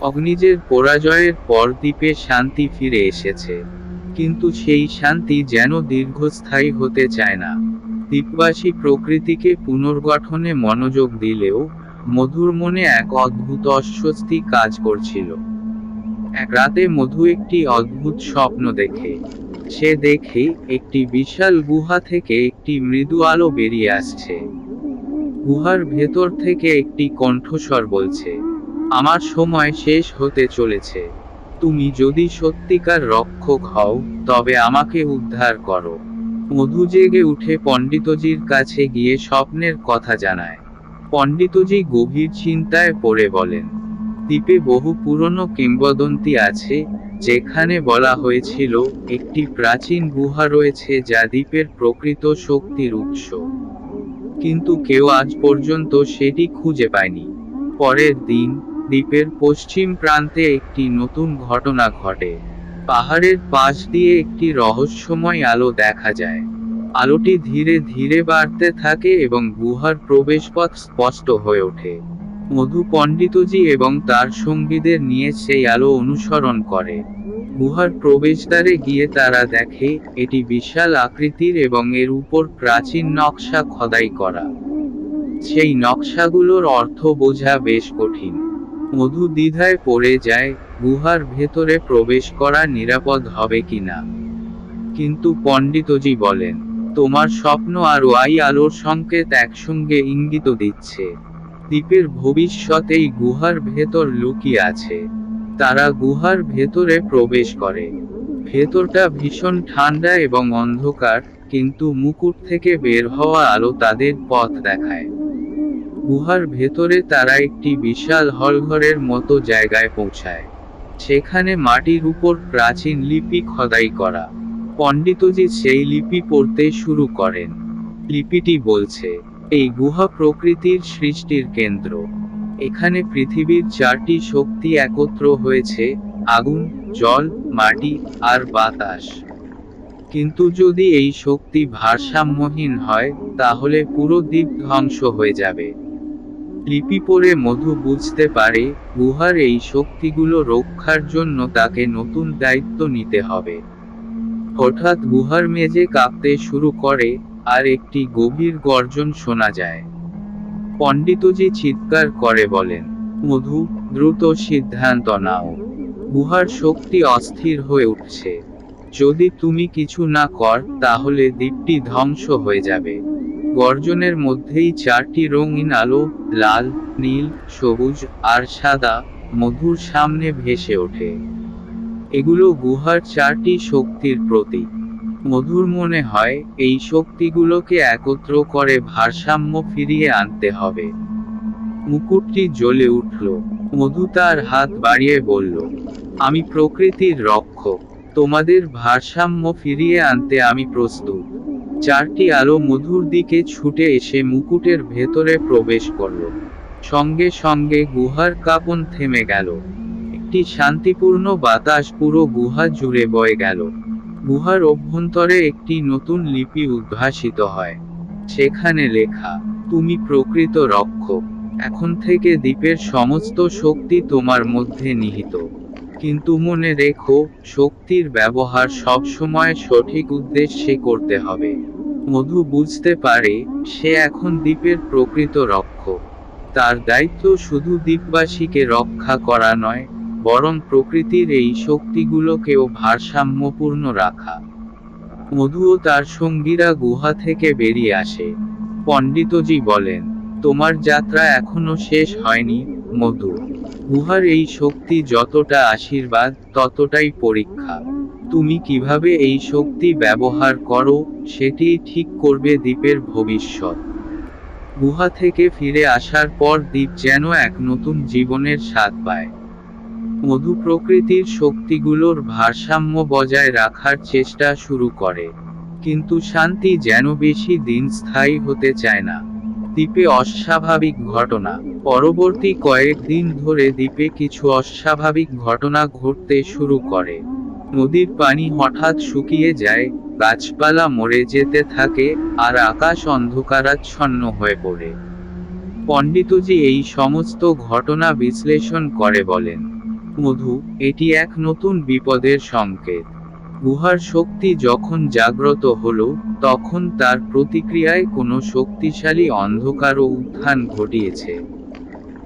অগ্নিজের পরাজয়ের পর দ্বীপে শান্তি ফিরে এসেছে। কিন্তু সেই শান্তি যেন দীর্ঘস্থায়ী হতে চায় না। দ্বীপবাসী প্রকৃতিকে পুনর্গঠনে মনোযোগ দিলেও মধুর মনে এক অদ্ভুত অস্বস্তি কাজ করছিল। এক রাতে মধু একটি অদ্ভুত স্বপ্ন দেখে। সে দেখে একটি বিশাল গুহা থেকে একটি মৃদু আলো বেরিয়ে আসছে। গুহার ভেতর থেকে একটি কণ্ঠস্বর বলছে আমার সময় শেষ হতে চলেছে। তুমি যদি সত্যিকার রক্ষক হও, তবে আমাকে উদ্ধার করো। মধু জেগে উঠে পণ্ডিতজির কাছে গিয়ে স্বপ্নের কথা জানায়। পণ্ডিতজি গভীর চিন্তায় পড়ে বলেন, দ্বীপে বহু পুরনো কিংবদন্তি আছে, যেখানে বলা হয়েছিল, একটি প্রাচীন গুহা রয়েছে যা দ্বীপের প্রকৃত শক্তির উৎস। কিন্তু কেউ আজ পর্যন্ত সেটি খুঁজে পায়নি। পরের দিন দ্বীপের পশ্চিম প্রান্তে একটি নতুন ঘটনা ঘটে। পাহাড়ের পাশ দিয়ে একটি রহস্যময় আলো দেখা যায়। আলোটি ধীরে ধীরে বাড়তে থাকে এবং গুহার প্রবেশপথ স্পষ্ট হয়ে ওঠে। মধু পণ্ডিতজি এবং তার সঙ্গীদের নিয়ে সেই আলো অনুসরণ করে। গুহার প্রবেশদ্বারে গিয়ে তারা দেখে, এটি বিশাল আকৃতির এবং এর উপর প্রাচীন নকশা খোদাই করা। সেই নকশাগুলোর অর্থ বোঝা বেশ কঠিন। মধু দ্বিধায় পড়ে যায়, গুহার ভেতরে প্রবেশ করা নিরাপদ হবে কিনা? কিন্তু পণ্ডিতজি বলেন, তোমার স্বপ্ন আর ওয়াই আলোর সংকেত একসঙ্গে ইঙ্গিত দিচ্ছে। দ্বীপের ভবিষ্যৎ এই গুহার ভেতর লুকিয়ে আছে। তারা গুহার ভেতরে প্রবেশ করে। ভেতরটা ভীষণ ঠান্ডা এবং অন্ধকার, কিন্তু মুকুট থেকে বের হওয়া আলো তাদের পথ দেখায়। গুহার ভেতরে তারা একটি বিশাল হলঘরের মতো জায়গায় পৌঁছায় সেখানে মাটির উপর প্রাচীন লিপি খোদাই করা। পণ্ডিতজি সেই লিপি পড়তে শুরু করেন। লিপিটি বলছে, এই গুহা প্রকৃতির সৃষ্টির কেন্দ্র। এখানে পৃথিবীর চারটি শক্তি একত্র হয়েছে, আগুন, জল, মাটি আর বাতাস। কিন্তু যদি এই শক্তি ভারসাম্যহীন হয়, তাহলে পুরো দ্বীপ ধ্বংস হয়ে যাবে। লিপি পড়ে মধু বুঝতে পারে, গুহার এই শক্তিগুলো রক্ষার জন্য তাকে নতুন দায়িত্ব নিতে হবে। হঠাৎ গুহার মেঝে কাঁপতে শুরু করে, আর একটি গভীর গর্জন শোনা যায়। পণ্ডিতজি চিৎকার করে বলেন, মধু, দ্রুত সিদ্ধান্ত নাও। গুহার শক্তি অস্থির হয়ে উঠছে। যদি তুমি কিছু না কর, তাহলে দ্বীপটি ধ্বংস হয়ে যাবে। গর্জনের মধ্যেই চারটি রঙিন আলো, লাল, নীল, সবুজ আর সাদা, মধুর সামনে ভেসে ওঠে। এগুলো গুহার চারটি শক্তির প্রতীক। মধুর মনে হয়, এই শক্তিগুলোকে একত্র করে ভারসাম্য ফিরিয়ে আনতে হবে। মুকুটটি জ্বলে উঠল। মধু তার হাত বাড়িয়ে বলল, আমি প্রকৃতির রক্ষক। তোমাদের ভারসাম্য ফিরিয়ে আনতে আমি প্রস্তুত। চারটি আলো মধুর দিকে ছুটে এসে মুকুটের ভেতরে প্রবেশ করল। সঙ্গে সঙ্গে গুহার কাঁপন থেমে গেল। একটি শান্তিপূর্ণ বাতাস পুরো গুহা জুড়ে বয়ে গেল। গুহার অভ্যন্তরে একটি নতুন লিপি উদ্ভাসিত হয়। সেখানে লেখা, তুমি প্রকৃত রক্ষক। এখন থেকে দ্বীপের সমস্ত শক্তি তোমার মধ্যে নিহিত। কিন্তু মনে রেখো, শক্তির ব্যবহার সবসময় সঠিক উদ্দেশ্যে করতে হবে। মধু বুঝতে পারে, সে এখন দ্বীপের প্রকৃত রক্ষক। তার দায়িত্ব শুধু দ্বীপবাসীকে রক্ষা করা নয়, বরং প্রকৃতির এই শক্তিগুলোকেও ভারসাম্যপূর্ণ রাখা। মধু ও তার সঙ্গীরা গুহা থেকে বেরিয়ে আসে। পণ্ডিতজি বলেন, তোমার যাত্রা এখনও শেষ হয়নি, মধু। গুহার এই শক্তি যতটা আশীর্বাদ, ততটাই পরীক্ষা। তুমি কীভাবে এই শক্তি ব্যবহার করো, সেটি ঠিক করবে দ্বীপের ভবিষ্যৎ। গুহা থেকে ফিরে আসার পর দ্বীপ যেন এক নতুন জীবনের স্বাদ পায়। মধু প্রকৃতির শক্তিগুলোর ভারসাম্য বজায় রাখার চেষ্টা শুরু করে। কিন্তু শান্তি যেন বেশি দিন স্থায়ী হতে চায় না। দ্বীপে অস্বাভাবিক ঘটনা। পরবর্তী কয়েকদিন ধরে দ্বীপে কিছু অস্বাভাবিক ঘটনা ঘটতে শুরু করে। নদীর পানি হঠাৎ শুকিয়ে যায়, গাছপালা মরে যেতে থাকে, আর আকাশ অন্ধকারাচ্ছন্ন হয়ে পড়ে। পণ্ডিতজি এই সমস্ত ঘটনা বিশ্লেষণ করে বলেন, মধু, এটি এক নতুন বিপদের সংকেত। গুহার শক্তি যখন জাগ্রত হলো, তখন তার প্রতিক্রিয়ায় কোনো শক্তিশালী অন্ধকার ও উত্থান ঘটিয়েছে।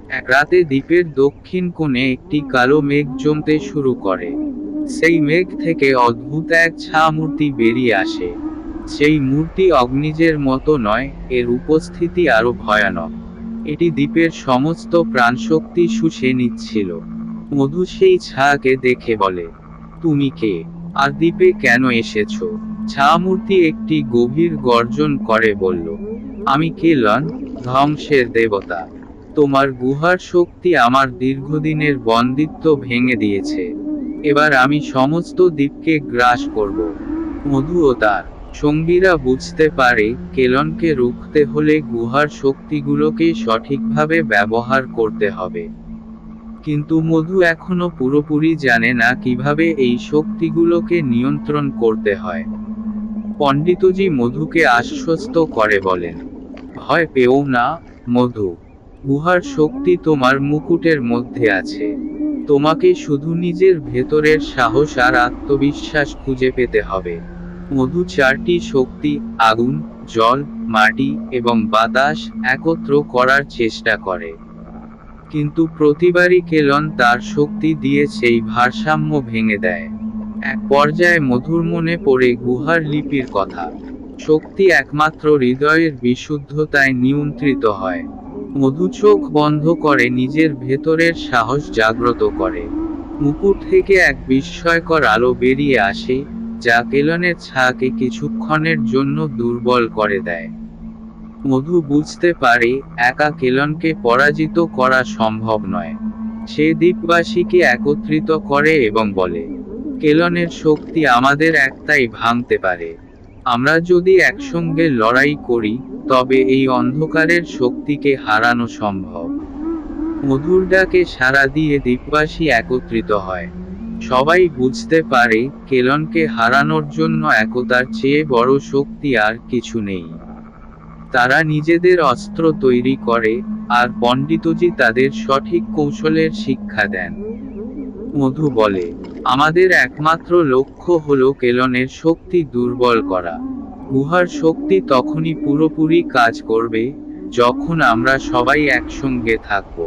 এক রাতে দ্বীপের দক্ষিণ কোণে একটি কালো মেঘ জমতে শুরু করে। সেই মেঘ থেকে অদ্ভুত এক ছা মূর্তি বেরিয়ে আসে। সেই মূর্তি অগ্নিজের মতো নয়, এর উপস্থিতি আরও ভয়ানক। এটি দ্বীপের সমস্ত প্রাণশক্তি শুষে নিচ্ছিল। মধু সেই ছাকে দেখে বলে, তুমি কে? আর দ্বীপে কেন এসেছ? ছা মূর্তি একটি গভীর গর্জন করে বলল, আমি কেলন ধ্বংসের দেবতা। তোমার গুহার শক্তি আমার দীর্ঘদিনের বন্দিত্ব ভেঙে দিয়েছে। এবার আমি সমস্ত দ্বীপকে গ্রাস করব। মধু ও তার সঙ্গীরা বুঝতে পারে কেলনকে রুখতে হলে গুহার শক্তিগুলোকে সঠিকভাবে ব্যবহার করতে হবে। কিন্তু মধু এখনও পুরোপুরি জানে না কীভাবে এই শক্তিগুলোকে নিয়ন্ত্রণ করতে হয়। পণ্ডিতজি মধুকে আশ্বস্ত করে বলেন, ভয় পেও না, মধু। গুহার শক্তি তোমার মুকুটের মধ্যে আছে। তোমাকে শুধু নিজের ভেতরের সাহস আর আত্মবিশ্বাস খুঁজে পেতে হবে। মধু চারটি শক্তি, আগুন, জল, মাটি এবং বাতাস একত্র করার চেষ্টা করে। কিন্তু প্রতিবারই কেলন তার শক্তি দিয়ে সেই ভারসাম্য ভেঙে দেয়। এক পর্যায়ে মধুর মনে পড়ে গুহার লিপির কথা। শক্তি একমাত্র হৃদয়ের বিশুদ্ধতায় নিয়ন্ত্রিত হয়। মধু চোখ বন্ধ করে নিজের ভেতরের সাহস জাগ্রত করে। মুকুট থেকে এক বিস্ময়কর আলো বেরিয়ে আসে, যা কেলনের ছাকে কিছুক্ষণের জন্য দুর্বল করে দেয়। মধু বুঝতে পারে একা কেলনকে পরাজিত করা সম্ভব নয়। সে দ্বীপবাসীকে একত্রিত করে এবং বলে, কেলনের শক্তি আমাদের একটাই ভাঙতে পারে। আমরা যদি একসঙ্গে লড়াই করি, তবে এই অন্ধকারের শক্তিকে হারানো সম্ভব মধুর ডাকে সারা দিয়ে দ্বীপবাসী একত্রিত হয়। সবাই বুঝতে পারে কেলনকে হারানোর জন্য একতার চেয়ে বড় শক্তি আর কিছু নেই। তারা নিজেদের অস্ত্র তৈরি করে আর পণ্ডিতজি তাদের সঠিক কৌশলের শিক্ষা দেন। মধু বলে, আমাদের একমাত্র লক্ষ্য হল কেলনের শক্তি দুর্বল করা। গুহার শক্তি তখনই পুরোপুরি কাজ করবে যখন আমরা সবাই একসঙ্গে থাকব।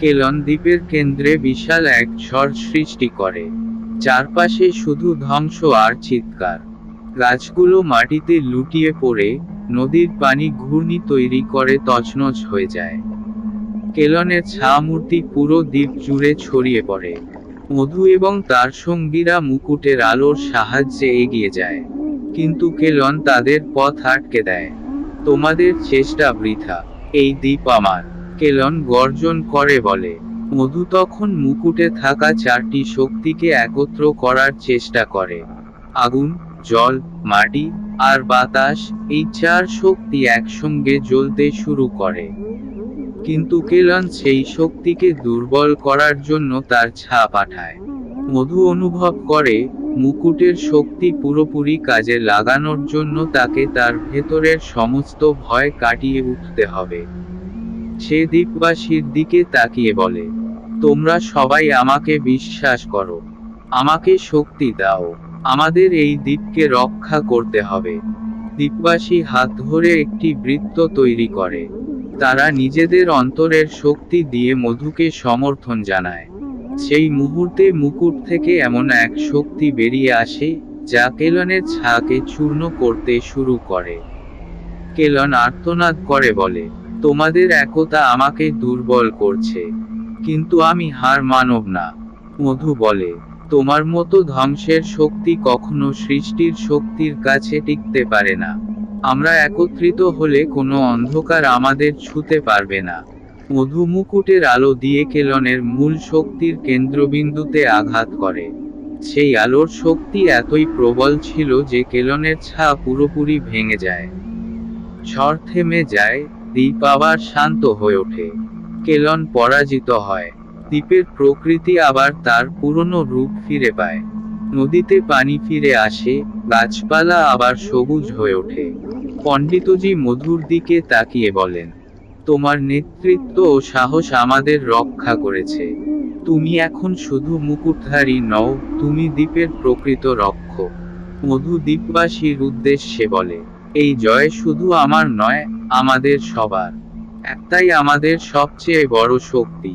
কেলন দ্বীপের কেন্দ্রে বিশাল এক ঝড় সৃষ্টি করে, চারপাশে শুধু ধ্বংস আর চিৎকার। গাছগুলো মাটিতে লুটিয়ে পড়ে নদীর পানি ঘূর্ণি তৈরি করে তছনছ হয়ে যায়। কেলনের ছা মূর্তি পুরো দ্বীপ জুড়ে ছড়িয়ে পড়ে। মধু এবং তার সঙ্গীরা মুকুটের আলোর সাহায্যে এগিয়ে যায়। কিন্তু কেলন তাদের পথ আটকে দেয়। তোমাদের চেষ্টা বৃথা, এই দ্বীপ আমার কেলন গর্জন করে বলে। মধু তখন মুকুটে থাকা চারটি শক্তিকে একত্র করার চেষ্টা করে। আগুন, জল, মাটি আর বাতাস এই চার শক্তি একসঙ্গে জ্বলতে শুরু করে। কিন্তু কেলন সেই শক্তিকে দুর্বল করার জন্য তার ছা পাঠায় মধু অনুভব করে, মুকুটের শক্তি পুরোপুরি কাজে লাগানোর জন্য তাকে তার ভেতরের সমস্ত ভয় কাটিয়ে উঠতে হবে। সে দ্বীপবাসীর দিকে তাকিয়ে বলে, তোমরা সবাই আমাকে বিশ্বাস করো। আমাকে শক্তি দাও। আমাদের এই দ্বীপকে রক্ষা করতে হবে। দ্বীপবাসী হাত ধরে একটি বৃত্ত তৈরি করে। তারা নিজেদের অন্তরের শক্তি দিয়ে মধুকে সমর্থন জানায়। সেই মুহূর্তে মুকুট থেকে এমন এক শক্তি বেরিয়ে আসে, যা কেলনের ছাকে চূর্ণ করতে শুরু করে। কেলন আর্তনাদ করে বলে, তোমাদের একতা আমাকে দুর্বল করছে, কিন্তু আমি হার মানব না। মধু বলে তোমার মতো ধ্বংসের শক্তি কখনো সৃষ্টির শক্তির কাছে টিকতে পারে না। আমরা একত্রিত হলে কোনো অন্ধকার আমাদের ছুতে পারবে না। মধু মুকুটের আলো দিয়ে কেলনের মূল শক্তির কেন্দ্রবিন্দুতে আঘাত করে। সেই আলোর শক্তি এতই প্রবল ছিল যে কেলনের ছা পুরোপুরি ভেঙে যায়। ঝড় থেমে যায়, দ্বীপ আবার শান্ত হয়ে ওঠে। কেলন পরাজিত হয়। দ্বীপের প্রকৃতি আবার তার পুরনো রূপ ফিরে পায়। নদীতে পানি ফিরে আসে, গাছপালা আবার সবুজ হয়ে ওঠে। পণ্ডিতজি মধুর দিকে তাকিয়ে বলেন, তোমার নেতৃত্ব ও সাহস আমাদের রক্ষা করেছে। তুমি এখন শুধু মুকুটধারী নও, তুমি দ্বীপের প্রকৃত রক্ষক। মধু দ্বীপবাসীর উদ্দেশ্যে বলে, এই জয় শুধু আমার নয়, আমাদের সবার। একটাই আমাদের সবচেয়ে বড় শক্তি।